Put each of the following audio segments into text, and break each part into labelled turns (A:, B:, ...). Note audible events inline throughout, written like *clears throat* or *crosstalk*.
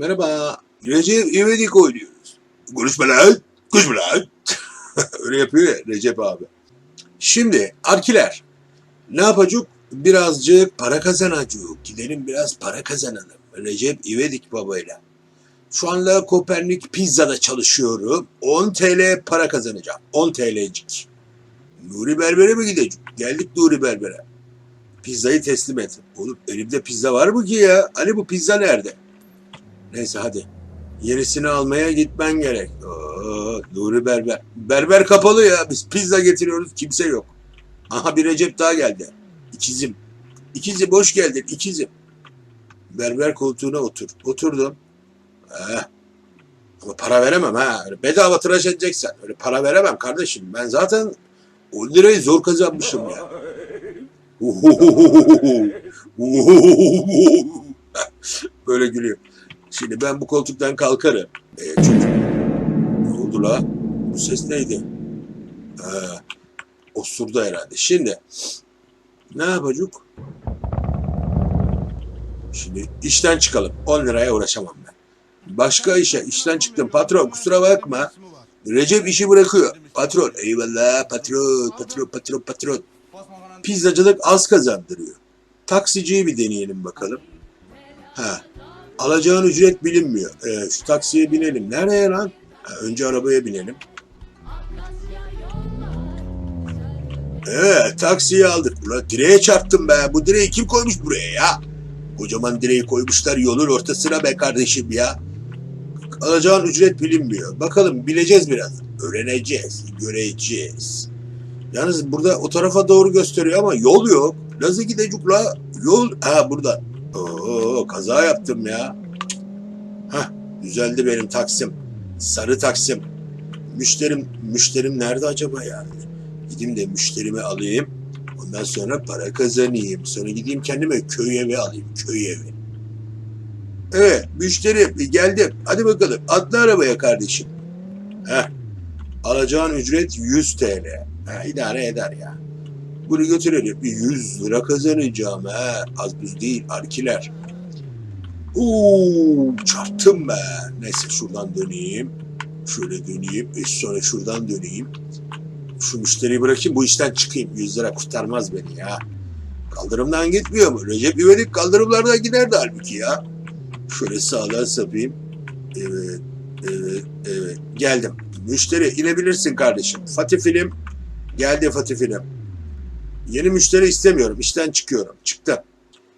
A: Merhaba. Recep İvedik oynuyoruz. Konuşma lan. *laughs* Öyle yapıyor ya Recep abi. Şimdi Arkiler. Ne yapacak? Birazcık para kazanacak. Gidelim biraz para kazanalım. Recep İvedik babayla. Şu anda Kopernik Pizza'da çalışıyorum. 10 TL para kazanacağım. 10 TL'cik. Nuri Berber'e mi gidecek? Geldik Nuri Berber'e. Pizzayı teslim et. Oğlum elimde pizza var mı ki ya? Hani bu pizza nerede? Neyse hadi. Yenisini almaya gitmen gerek. Oo, Nuri Berber. Berber kapalı ya. Biz pizza getiriyoruz. Kimse yok. Aha bir Recep daha geldi. İkizim. İkizim hoş geldin. İkizim. Berber koltuğuna otur. Oturdum. Eh. Ama para veremem ha. Öyle bedava tıraş edeceksen. Öyle para veremem kardeşim. Ben zaten 10 lirayı zor kazanmışım ya. *laughs* Böyle gülüyor. Şimdi ben bu koltuktan kalkarım. Ee, çünkü ne oldu la? Bu ses neydi? Ha, osurdu herhalde. Şimdi ne yapacak? Şimdi işten çıkalım. 10 liraya uğraşamam ben. Başka işe işten çıktım. Patron kusura bakma. Recep işi bırakıyor. Patron eyvallah patron patron patron patron. Pizzacılık az kazandırıyor. Taksiciyi bir deneyelim bakalım. Ha. Alacağın ücret bilinmiyor. Ee, şu taksiye binelim. Nereye lan? Ha, önce arabaya binelim. Evet taksiyi aldık. Ulan direğe çarptım be. Bu direği kim koymuş buraya ya? Kocaman direği koymuşlar yolun ortasına be kardeşim ya. Alacağın ücret bilinmiyor. Bakalım bileceğiz biraz. Öğreneceğiz, göreceğiz. Yalnız burada o tarafa doğru gösteriyor ama yol yok. Nasıl gidecek la? Yol, ha burada. Oo, kaza yaptım ya. Hah, düzeldi benim taksim. Sarı taksim. Müşterim, müşterim nerede acaba yani? Gideyim de müşterimi alayım. Ondan sonra para kazanayım. Sonra gideyim kendime köy evi alayım. Köy evi. Evet müşteri geldim. Hadi bakalım atla arabaya kardeşim. Heh. Alacağın ücret 100 TL. Ha, idare eder ya. Bunu götürelim. Bir 100 lira kazanacağım ha. Az buz değil arkiler. Uuu çarptım ben. Neyse şuradan döneyim. Şöyle döneyim. E, sonra şuradan döneyim. Şu müşteriyi bırakayım bu işten çıkayım. 100 lira kurtarmaz beni ya. Kaldırımdan gitmiyor mu? Recep İvedik kaldırımlardan giderdi halbuki ya. Şöyle sağdan sapayım. Evet, evet, evet. Geldim. Müşteri inebilirsin kardeşim. Fatih Film. Geldi Fatih Film. Yeni müşteri istemiyorum. İşten çıkıyorum. Çıktı.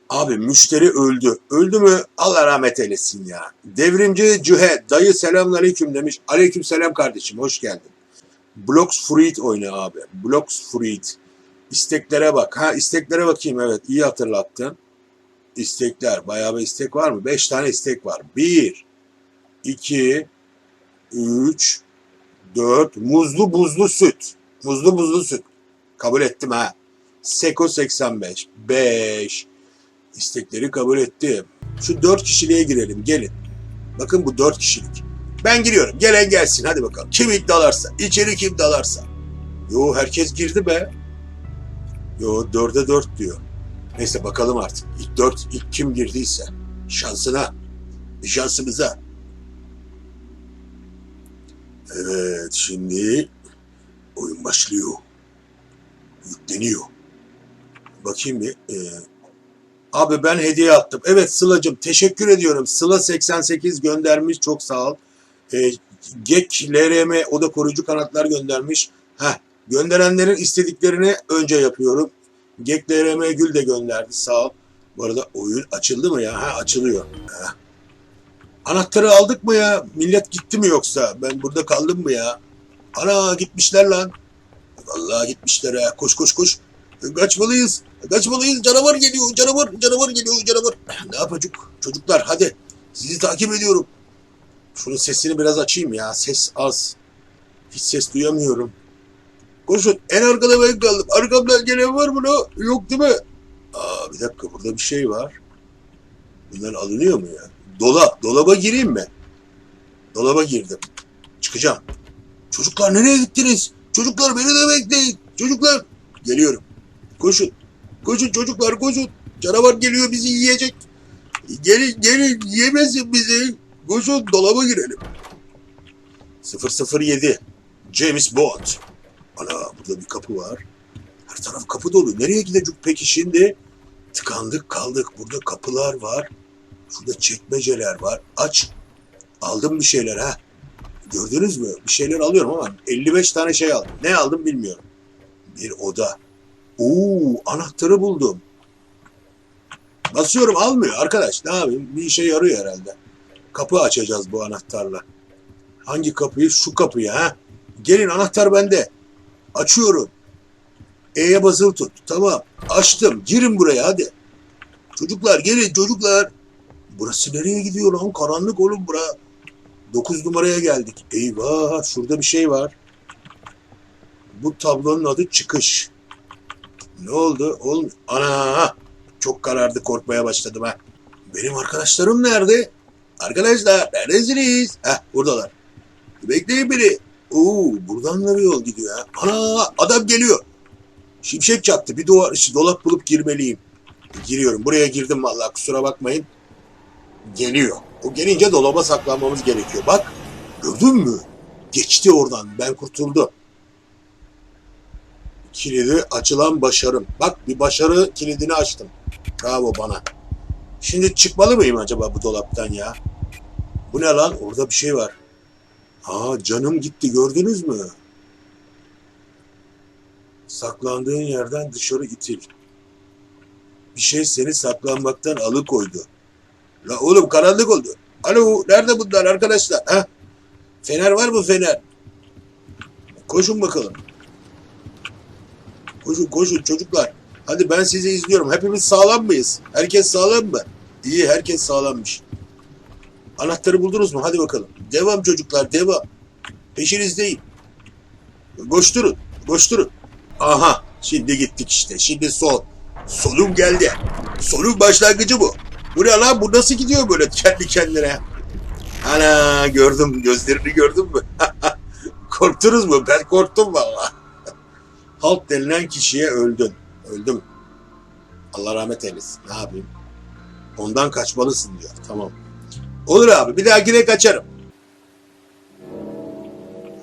A: Abi müşteri öldü. Öldü mü Allah rahmet eylesin ya. Devrimci Cühe. Dayı selamünaleyküm demiş. Aleyküm selam kardeşim. Hoş geldin. Blocks Fruit oyna abi. Blocks Fruit. İsteklere bak. Ha isteklere bakayım evet. iyi hatırlattın. İstekler. Bayağı bir istek var mı? Beş tane istek var. Bir, iki, üç, dört. Muzlu buzlu süt. Muzlu buzlu süt. Kabul ettim ha. Seko 85. 5. İstekleri kabul ettim. Şu dört kişiliğe girelim. Gelin. Bakın bu dört kişilik. Ben giriyorum. Gelen gelsin. Hadi bakalım. Kim ilk dalarsa. içeri kim dalarsa. Yo herkes girdi be. Yo dörde dört diyor. Neyse bakalım artık. İlk dört, ilk kim girdiyse. Şansına. Şansımıza. Evet şimdi oyun başlıyor. Yükleniyor. Bakayım bir. Ee, abi ben hediye attım. Evet Sıla'cığım teşekkür ediyorum. Sıla 88 göndermiş. Çok sağ ol. Ee, Gek LRM o da koruyucu kanatlar göndermiş. Heh, gönderenlerin istediklerini önce yapıyorum. Gek LRM Gül de gönderdi sağ ol. Bu arada oyun açıldı mı ya? Ha açılıyor. Heh. Anahtarı aldık mı ya? Millet gitti mi yoksa? Ben burada kaldım mı ya? Ana gitmişler lan. Vallahi gitmişler ha. Koş koş koş. Kaçmalıyız. Kaçmalıyız. Canavar geliyor. Canavar, canavar geliyor. Canavar. *clears throat* Ne yapacak? Çocuklar hadi. Sizi takip ediyorum. Şunun sesini biraz açayım ya. Ses az. Hiç ses duyamıyorum. Koşun. En arkada ben kaldım. Arkamdan gelen var mı? lan? Yok değil mi? Aa bir dakika burada bir şey var. Bunlar alınıyor mu ya? Dolap. Dolaba gireyim mi? Dolaba girdim. Çıkacağım. Çocuklar nereye gittiniz? Çocuklar beni de bekleyin. Çocuklar. Geliyorum. Koşun. Koşun çocuklar koşun. Canavar geliyor bizi yiyecek. Gelin gelin yemesin bizi. Koşun dolaba girelim. 007 James Bond. Ana burada bir kapı var. Her taraf kapı dolu. Nereye gidecek peki şimdi? Tıkandık kaldık. Burada kapılar var. Şurada çekmeceler var. Aç. Aldım bir şeyler ha. Gördünüz mü? Bir şeyler alıyorum ama 55 tane şey aldım. Ne aldım bilmiyorum. Bir oda. Oo, anahtarı buldum. Basıyorum almıyor arkadaş. Ne yapayım? Bir işe yarıyor herhalde. Kapı açacağız bu anahtarla. Hangi kapıyı? Şu kapıyı ha. Gelin anahtar bende. Açıyorum. E'ye basılı tut. Tamam. Açtım. Girin buraya hadi. Çocuklar gelin çocuklar. Burası nereye gidiyor lan? Karanlık oğlum bura. 9 numaraya geldik. Eyvah şurada bir şey var. Bu tablonun adı çıkış. Ne oldu? Oğlum ana çok karardı korkmaya başladım ha. Benim arkadaşlarım nerede? Arkadaşlar neredesiniz? Heh buradalar. Bekleyin beni. Oo buradan da bir yol gidiyor ha. Ana adam geliyor. Şimşek çaktı. Bir duvar, işte dolap bulup girmeliyim. Giriyorum. Buraya girdim vallahi kusura bakmayın. Geliyor. O gelince dolaba saklanmamız gerekiyor. Bak gördün mü? Geçti oradan. Ben kurtuldum. Kilidi açılan başarım. Bak bir başarı kilidini açtım. Bravo bana. Şimdi çıkmalı mıyım acaba bu dolaptan ya? Bu ne lan? Orada bir şey var. Aa canım gitti gördünüz mü? Saklandığın yerden dışarı itil. Bir şey seni saklanmaktan alıkoydu. La oğlum karanlık oldu. Alo nerede bunlar arkadaşlar? Ha? Fener var mı fener? Koşun bakalım. Koşun koşun çocuklar. Hadi ben sizi izliyorum. Hepimiz sağlam mıyız? Herkes sağlam mı? İyi herkes sağlammış. Anahtarı buldunuz mu? Hadi bakalım. Devam çocuklar devam. Peşinizdeyim. Koşturun. Koşturun. Aha şimdi gittik işte. Şimdi sol. Solum geldi. Solun başlangıcı bu. Bu ne lan? Bu nasıl gidiyor böyle kendi kendine? Ana gördüm. Gözlerini gördün mü? *laughs* Korktunuz mu? Ben korktum valla. Halt denilen kişiye öldün. Öldüm. Allah rahmet eylesin. Ne yapayım? Ondan kaçmalısın diyor. Tamam. Olur abi. Bir dahakine kaçarım.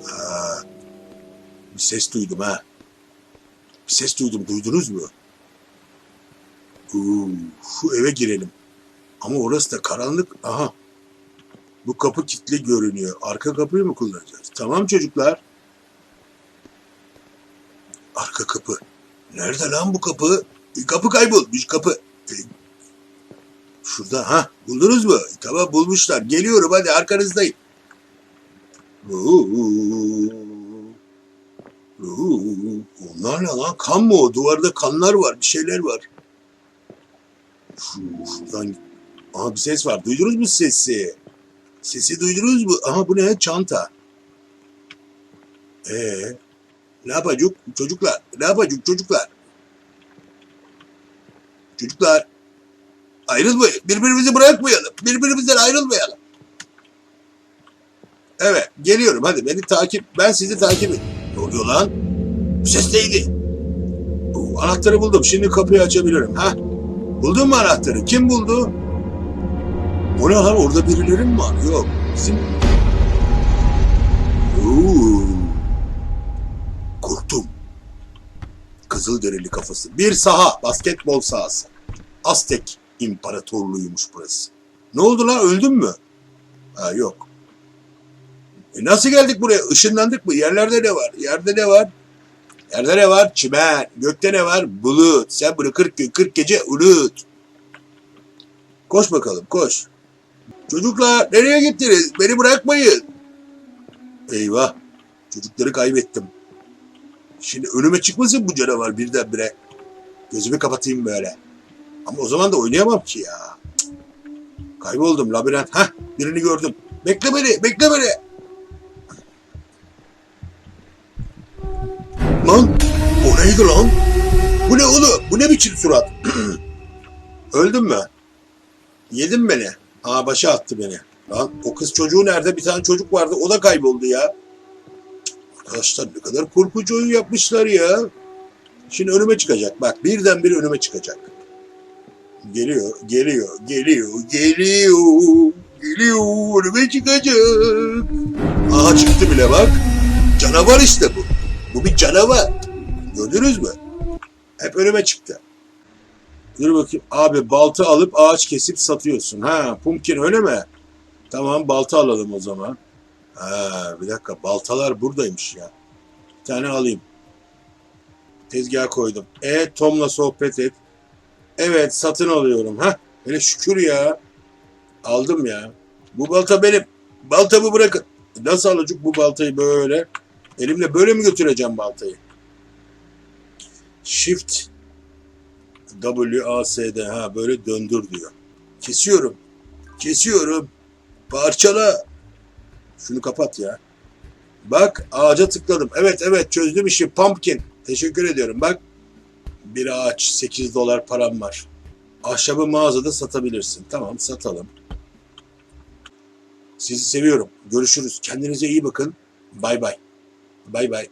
A: Ha, bir ses duydum ha. Bir ses duydum. Duydunuz mu? Uu, şu eve girelim. Ama orası da karanlık. Aha. Bu kapı kilitli görünüyor. Arka kapıyı mı kullanacağız? Tamam çocuklar. Arka kapı. Nerede lan bu kapı? E, kapı kaybolmuş kapı. E, şurada ha buldunuz mu? E, tamam bulmuşlar. Geliyorum hadi arkanızdayım. Onlar ne lan? Kan mı o? Duvarda kanlar var. Bir şeyler var. Şu, şuradan Aha bir ses var. Duydunuz mu sesi? Sesi duydunuz mu? Aha bu ne? Çanta. Ee, ne yapacak çocuklar? Ne yapacak çocuklar? Çocuklar ayrılmayın. Birbirimizi bırakmayalım. Birbirimizden ayrılmayalım. Evet geliyorum hadi beni takip. Ben sizi takip et. Ne oluyor lan? Bu ses neydi? Anahtarı buldum. Şimdi kapıyı açabilirim. Ha? Buldun mu anahtarı? Kim buldu? O ne lan orada birileri mi var? Yok. Bizim... Oo. Korktum. Kızılderili kafası. Bir saha. Basketbol sahası. Aztek İmparatorluğuymuş burası. Ne oldu lan? Öldün mü? Ha yok. E nasıl geldik buraya? Işınlandık mı? Yerlerde ne var? Yerde ne var? Yerde ne var? Çimen. Gökte ne var? Bulut. Sen bunu 40 gün 40 gece unut. Koş bakalım koş. Çocuklar nereye gittiniz? Beni bırakmayın. Eyvah. Çocukları kaybettim. Şimdi önüme çıkmasın bu canavar birdenbire. Gözümü kapatayım böyle. Ama o zaman da oynayamam ki ya. Kayboldum labirent. Hah birini gördüm. Bekle beni bekle beni. Lan o neydi lan? Bu ne oğlum? Bu ne biçim surat? *clears throat* Öldün mü? Yedin beni. Aa başa attı beni. Lan o kız çocuğu nerede? Bir tane çocuk vardı. O da kayboldu ya. Arkadaşlar ne kadar korkunç oyun yapmışlar ya. Şimdi önüme çıkacak. Bak birdenbire önüme çıkacak. Geliyor, geliyor, geliyor, geliyor, Geliyor önüme çıkacak. Aha çıktı bile bak. Canavar işte bu. Bu bir canavar. Gördünüz mü? Hep önüme çıktı. Dur bakayım. Abi balta alıp ağaç kesip satıyorsun. Ha pumpkin öyle mi? Tamam balta alalım o zaman. Ha bir dakika baltalar buradaymış ya. Bir tane alayım. Tezgaha koydum. E Tom'la sohbet et. Evet satın alıyorum. Ha hele şükür ya. Aldım ya. Bu balta benim. Baltamı bırakın. Nasıl alacak bu baltayı böyle? Elimle böyle mi götüreceğim baltayı? Shift W A S D ha böyle döndür diyor. Kesiyorum. Kesiyorum. Parçala. Şunu kapat ya. Bak ağaca tıkladım. Evet evet çözdüm işi. Pumpkin. Teşekkür ediyorum. Bak bir ağaç 8 dolar param var. Ahşabı mağazada satabilirsin. Tamam satalım. Sizi seviyorum. Görüşürüz. Kendinize iyi bakın. Bay bay. Bay bay.